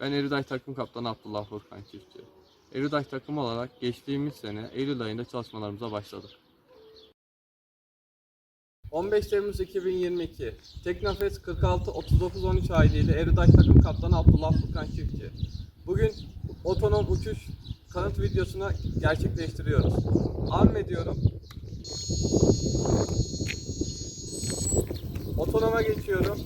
Ben Eriday takım kaptanı Abdullah Furkan Çiftçi. Eriday takım olarak geçtiğimiz sene Eylül ayında çalışmalarımıza başladık. 15 Temmuz 2022 Teknofest 46 39 13 aileyle Eriday takım kaptanı Abdullah Furkan Çiftçi. Bugün otonom uçuş kanıt videosunu gerçekleştiriyoruz. Arm ediyorum. Otonoma geçiyorum.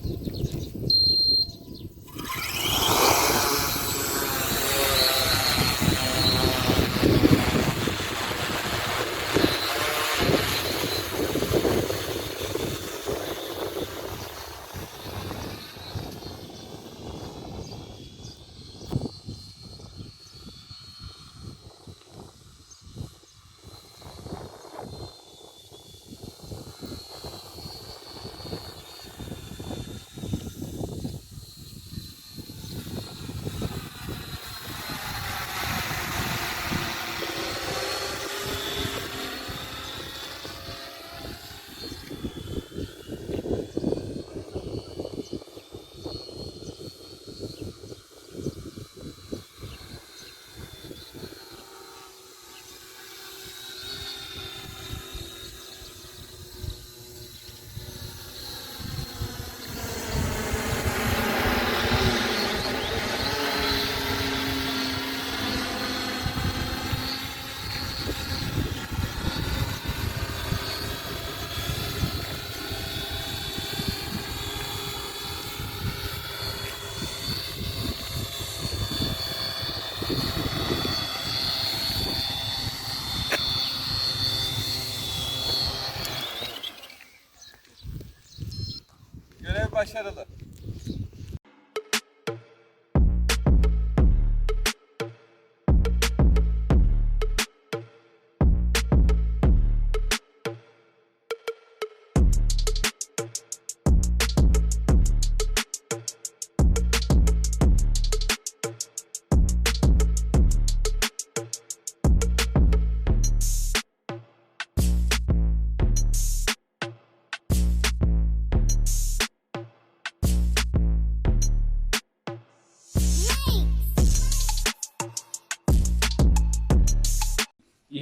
Başarılı.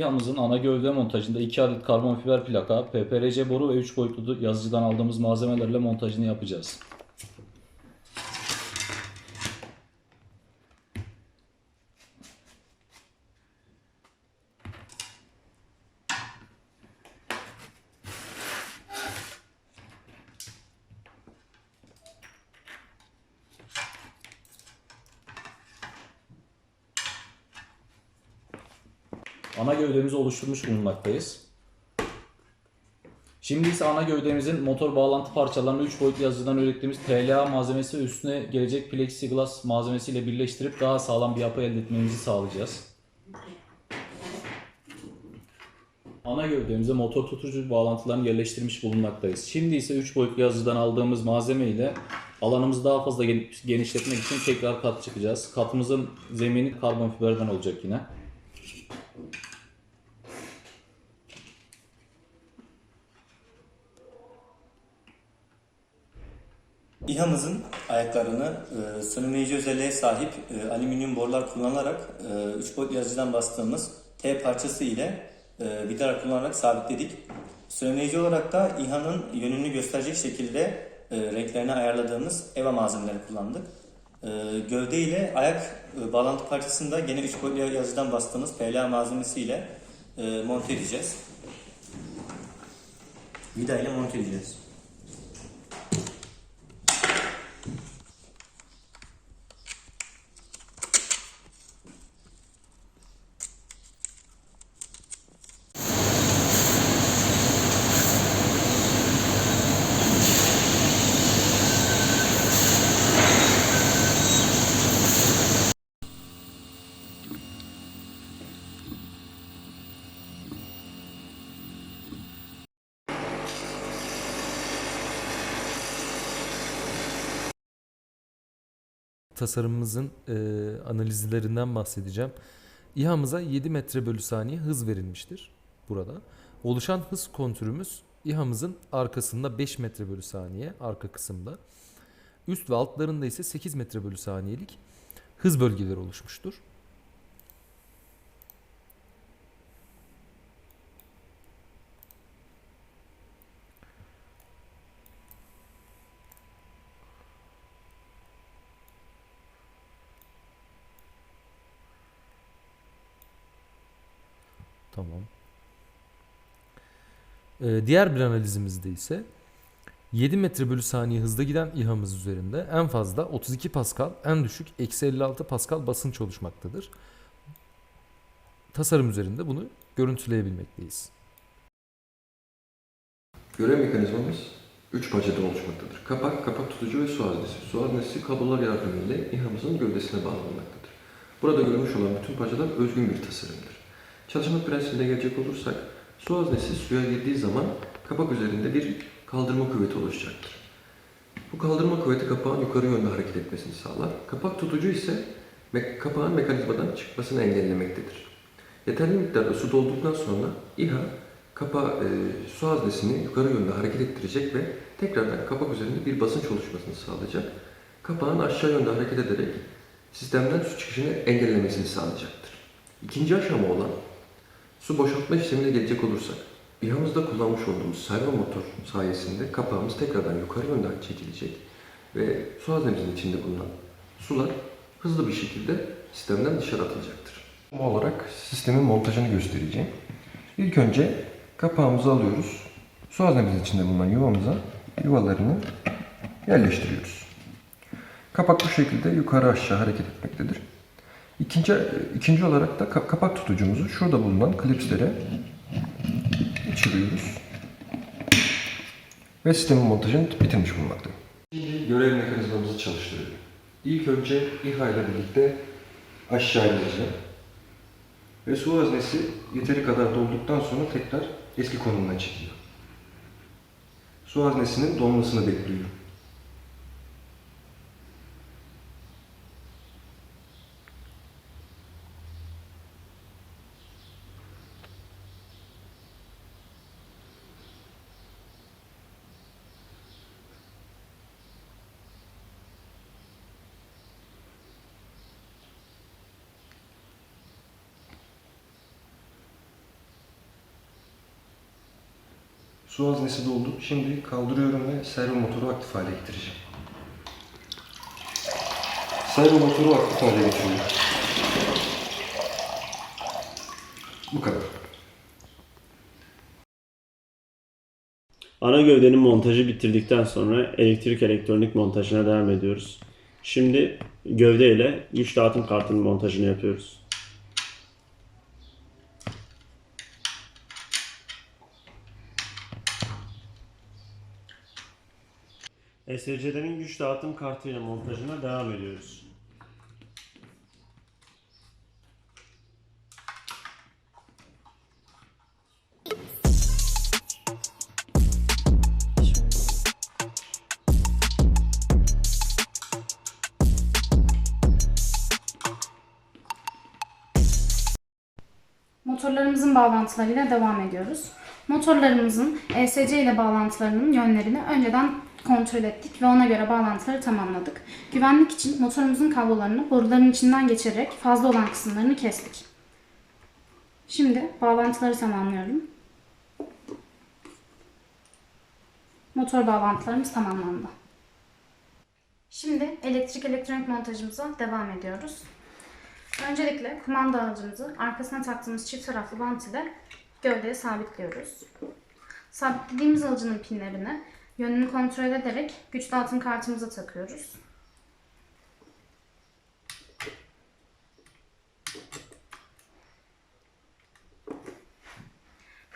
İHA'mızın ana gövde montajında 2 adet karbon fiber plaka, PPRC boru ve 3 boyutlu yazıcıdan aldığımız malzemelerle montajını yapacağız. Ana gövdemizi oluşturmuş bulunmaktayız. Şimdi ise ana gövdemizin motor bağlantı parçalarını 3 boyutlu yazıcıdan ürettiğimiz PLA malzemesi ve üstüne gelecek plexiglass malzemesiyle birleştirip daha sağlam bir yapı elde etmemizi sağlayacağız. Ana gövdemize motor tutucu bağlantılarını yerleştirmiş bulunmaktayız. Şimdi ise 3 boyutlu yazıcıdan aldığımız malzeme ile alanımızı daha fazla gen- genişletmek için tekrar kat çıkacağız. Katımızın zemini karbon fiberden olacak yine. İHA'mızın ayaklarını e, sönümleyici özelliğe sahip e, alüminyum borular kullanarak e, 3 boyutlu yazıcıdan bastığımız T parçası ile e, vidalar kullanarak sabitledik. Sönümleyici olarak da İHA'nın yönünü gösterecek şekilde e, renklerini ayarladığımız EVA malzemeleri kullandık. E, gövde ile ayak e, bağlantı parçasını da gene 3 boyutlu yazıcıdan bastığımız PLA malzemesi ile e, monte edeceğiz. Vida ile monte edeceğiz. Tasarımımızın e, analizlerinden bahsedeceğim. İHA'mıza 7 metre bölü saniye hız verilmiştir burada. Oluşan hız kontürümüz İHA'mızın arkasında 5 metre bölü saniye arka kısımda. Üst ve altlarında ise 8 metre bölü saniyelik hız bölgeleri oluşmuştur. Tamam. Ee, diğer bir analizimizde ise 7 metre bölü saniye hızda giden İHA'mız üzerinde en fazla 32 Pascal, en düşük eksi 56 Pascal basınç oluşmaktadır. Tasarım üzerinde bunu görüntüleyebilmekteyiz. Görev mekanizmamız 3 parçadan oluşmaktadır. Kapak, kapak tutucu ve su haznesi. Su haznesi kablolar yardımıyla İHA'mızın gövdesine bağlanmaktadır. Burada görülmüş olan bütün parçalar özgün bir tasarımdır. Çalışma prensibine gelecek olursak, su haznesi suya girdiği zaman kapak üzerinde bir kaldırma kuvveti oluşacaktır. Bu kaldırma kuvveti kapağın yukarı yönde hareket etmesini sağlar. Kapak tutucu ise me- kapağın mekanizmadan çıkmasını engellemektedir. Yeterli miktarda su dolduktan sonra İHA kapağı, e, su haznesini yukarı yönde hareket ettirecek ve tekrardan kapak üzerinde bir basınç oluşmasını sağlayacak. Kapağın aşağı yönde hareket ederek sistemden su çıkışını engellemesini sağlayacaktır. İkinci aşama olan su boşaltma işlemine gelecek olursak, İHA'mızda kullanmış olduğumuz servo motor sayesinde kapağımız tekrardan yukarı yönde çekilecek ve su haznemizin içinde bulunan sular hızlı bir şekilde sistemden dışarı atılacaktır. Bu olarak sistemin montajını göstereceğim. İlk önce kapağımızı alıyoruz. Su haznemizin içinde bulunan yuvamıza yuvalarını yerleştiriyoruz. Kapak bu şekilde yukarı aşağı hareket etmektedir. İkinci, ikinci olarak da ka- kapak tutucumuzu şurada bulunan klipslere geçiriyoruz. Ve sistemin montajını bitirmiş bulunmaktayım. Şimdi görev mekanizmamızı çalıştırıyorum. İlk önce İHA ile birlikte aşağı ineceğim. Ve su haznesi yeteri kadar dolduktan sonra tekrar eski konumuna çekiyor. Su haznesinin dolmasını bekliyorum. Su haznesi doldu. Şimdi kaldırıyorum ve servo motoru aktif hale getireceğim. Servo motoru aktif hale getiriyorum. Bu kadar. Ana gövdenin montajı bitirdikten sonra elektrik elektronik montajına devam ediyoruz. Şimdi gövde ile güç dağıtım kartının montajını yapıyoruz. SCD'nin güç dağıtım kartıyla montajına devam ediyoruz. Motorlarımızın bağlantılarıyla devam ediyoruz. Motorlarımızın ESC ile bağlantılarının yönlerini önceden kontrol ettik ve ona göre bağlantıları tamamladık. Güvenlik için motorumuzun kablolarını boruların içinden geçerek fazla olan kısımlarını kestik. Şimdi bağlantıları tamamlıyorum. Motor bağlantılarımız tamamlandı. Şimdi elektrik elektronik montajımıza devam ediyoruz. Öncelikle kumanda aracımızı arkasına taktığımız çift taraflı bant ile gövdeye sabitliyoruz. Sabitlediğimiz alıcının pinlerini yönünü kontrol ederek güç dağıtım kartımıza takıyoruz.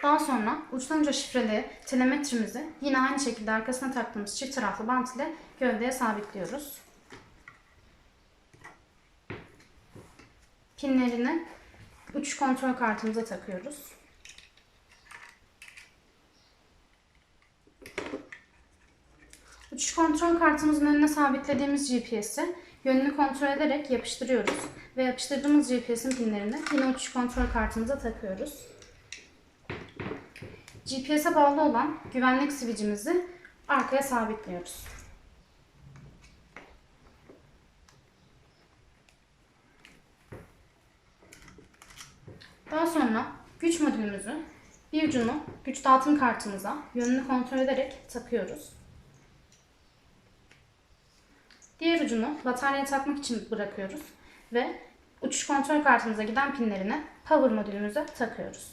Daha sonra uçtan uca şifreli telemetrimizi yine aynı şekilde arkasına taktığımız çift taraflı bant ile gövdeye sabitliyoruz. Pinlerini uç kontrol kartımıza takıyoruz. kontrol kartımızın önüne sabitlediğimiz GPS'i yönünü kontrol ederek yapıştırıyoruz ve yapıştırdığımız GPS'in pinlerini yine uçuş kontrol kartımıza takıyoruz. GPS'e bağlı olan güvenlik sivicimizi arkaya sabitliyoruz. Daha sonra güç modülümüzü bir ucunu güç dağıtım kartımıza yönünü kontrol ederek takıyoruz. Diğer ucunu bataryaya takmak için bırakıyoruz ve uçuş kontrol kartımıza giden pinlerini power modülümüze takıyoruz.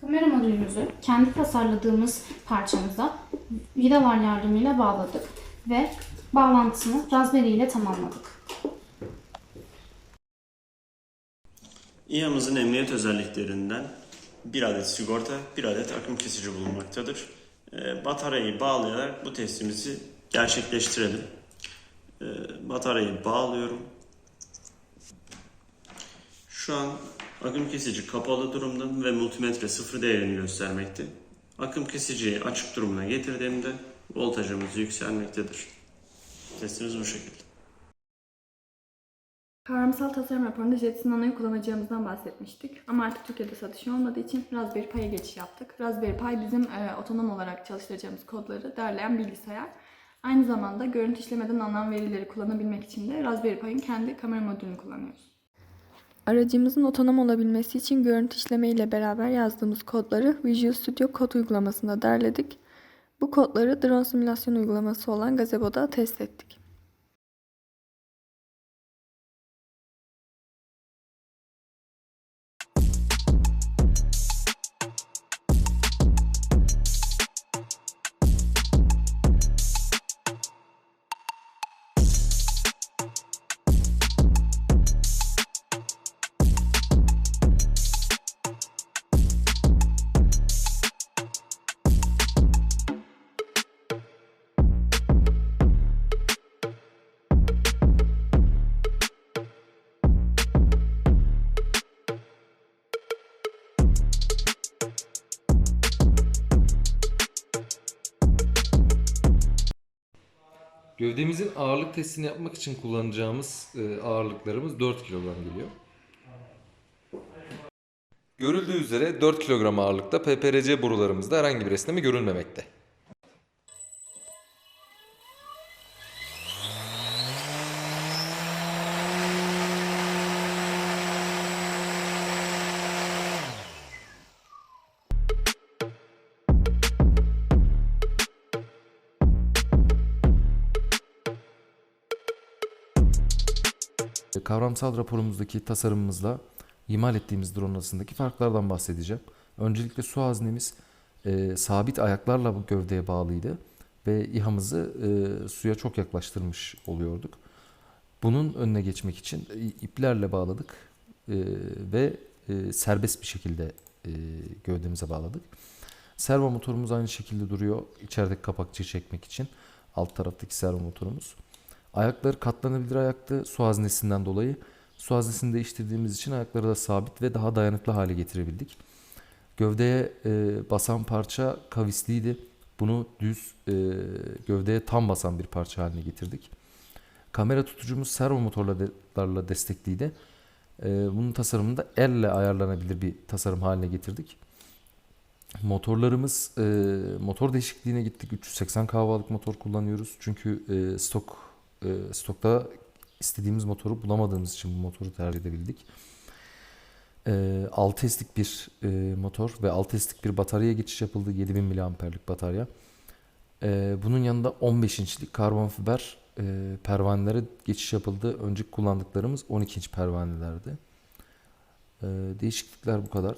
Kamera modülümüzü kendi tasarladığımız parçamıza vidalar yardımıyla bağladık ve bağlantısını Raspberry ile tamamladık. İHA'mızın emniyet özelliklerinden bir adet sigorta, bir adet akım kesici bulunmaktadır. Ee, Bataryayı bağlayarak bu testimizi gerçekleştirelim. Ee, Bataryayı bağlıyorum. Şu an akım kesici kapalı durumda ve multimetre sıfır değerini göstermekte. Akım kesiciyi açık durumuna getirdiğimde voltajımız yükselmektedir. Testimiz bu şekilde. Kavramsal tasarım raporunda Jetson Nano'yu kullanacağımızdan bahsetmiştik. Ama artık Türkiye'de satışı olmadığı için Raspberry Pi'ye geçiş yaptık. Raspberry Pi bizim e, otonom olarak çalıştıracağımız kodları derleyen bilgisayar. Aynı zamanda görüntü işlemeden alınan verileri kullanabilmek için de Raspberry Pi'nin kendi kamera modülünü kullanıyoruz. Aracımızın otonom olabilmesi için görüntü işleme ile beraber yazdığımız kodları Visual Studio kod uygulamasında derledik. Bu kodları drone simülasyon uygulaması olan Gazebo'da test ettik. Gövdemizin ağırlık testini yapmak için kullanacağımız e, ağırlıklarımız 4 kilogram geliyor. Görüldüğü üzere 4 kilogram ağırlıkta PPRC borularımızda herhangi bir esneme görülmemekte. Kavramsal raporumuzdaki tasarımımızla imal ettiğimiz drone arasındaki farklardan bahsedeceğim. Öncelikle su haznemiz e, sabit ayaklarla bu gövdeye bağlıydı ve İHA'mızı e, suya çok yaklaştırmış oluyorduk. Bunun önüne geçmek için e, iplerle bağladık e, ve e, serbest bir şekilde e, gövdemize bağladık. Servo motorumuz aynı şekilde duruyor içerideki kapakçıyı çekmek için. Alt taraftaki servo motorumuz. Ayakları katlanabilir ayaktı su haznesinden dolayı. Su haznesini değiştirdiğimiz için ayakları da sabit ve daha dayanıklı hale getirebildik. Gövdeye e, basan parça kavisliydi. Bunu düz e, gövdeye tam basan bir parça haline getirdik. Kamera tutucumuz servo motorlarla destekliydi. E, bunun tasarımını da elle ayarlanabilir bir tasarım haline getirdik. Motorlarımız e, motor değişikliğine gittik. 380 kW'lık motor kullanıyoruz. Çünkü e, stok e, stokta istediğimiz motoru bulamadığımız için bu motoru tercih edebildik. E, 6 S'lik bir e, motor ve 6 S'lik bir bataryaya geçiş yapıldı. 7000 mAh'lik batarya. E, bunun yanında 15 inçlik karbon fiber e, pervanelere geçiş yapıldı. Önceki kullandıklarımız 12 inç pervanelerdi. E, değişiklikler bu kadar.